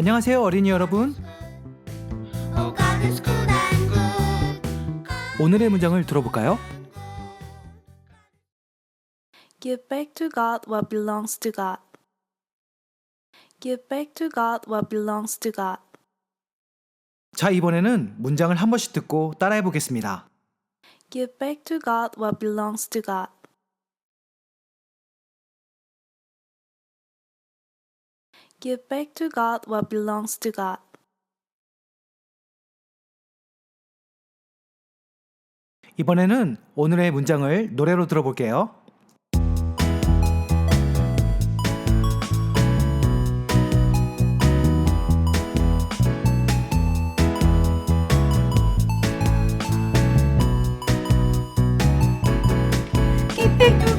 안녕하세요 어린이 여러분. Oh. 오늘의 문장을 들어볼까요? Give back to God what belongs to God. Give back to God what belongs to God. 자 이번에는 문장을 한 번씩 듣고 따라해 보겠습니다. Give back to God what belongs to God. Give back to God what belongs to God. 이번에는 오늘의 문장을 노래로 들어볼게요. Give back to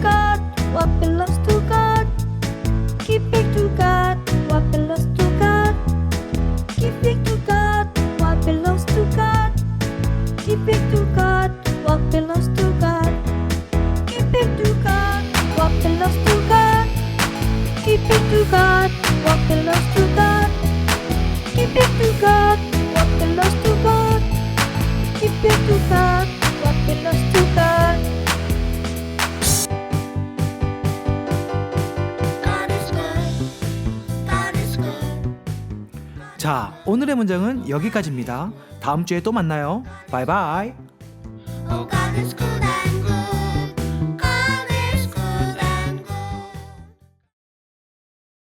Give back to God 자 오늘의 문장은 여기까지입니다. 다음 주에 또 만나요. 바이바이.